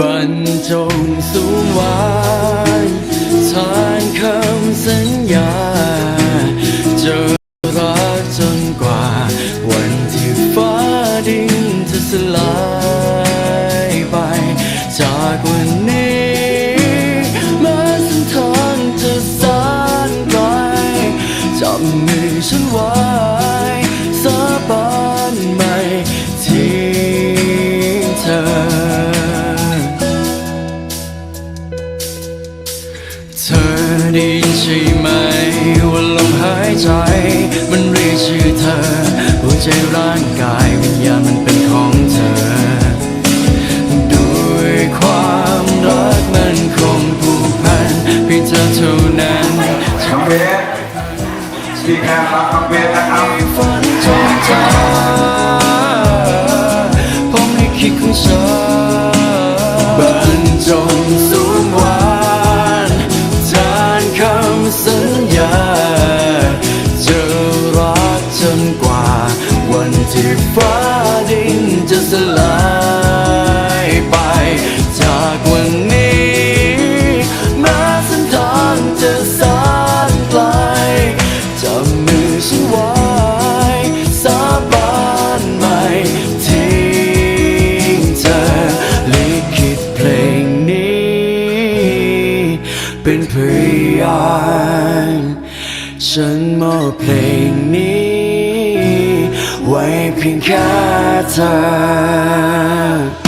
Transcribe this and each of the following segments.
บรรจงสูงไว้ทานคำสัญญาจะรักจนกว่า วันที่ฟ้าดินจะสลายไปจากวันน ได้ยินใช่ไหมว่าลมหายใจ มันเรียกชื่อเธอ หัวใจร่างกายวิญญาณมันเป็นของเธอ ด้วยความรักมันคงผูกพันเพียงเธอเท่านั้นน้องเบสทีมงานรับน้องเบสนะครับฝันจงจาผมให้คิดของฉัน วันที่ฟ้าดินจะสลายไป จากวันนี้แม้เส้นทางจะสานไกลจับมือฉันไว้สาบานไม่ทิ้งเธอลิขิตเพลงนี้ เป็นพยานฉันมอบเพลงนี้ ไว้เพียงแค่เธอ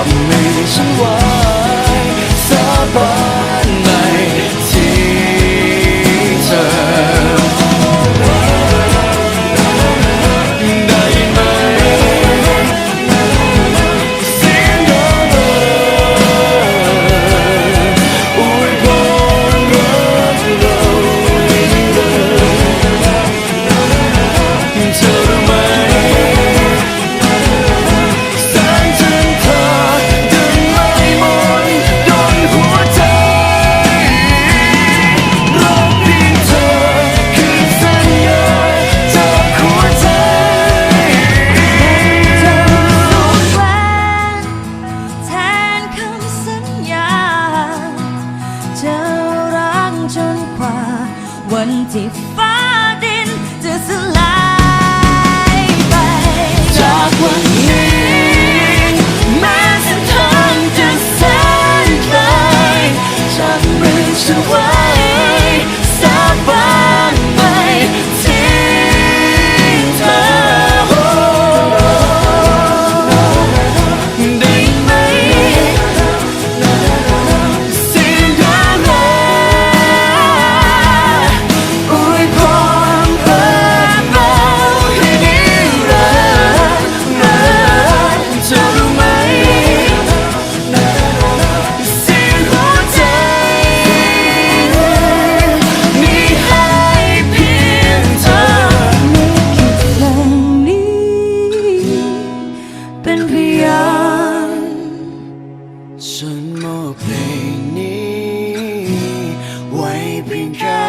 จับมือ brincar.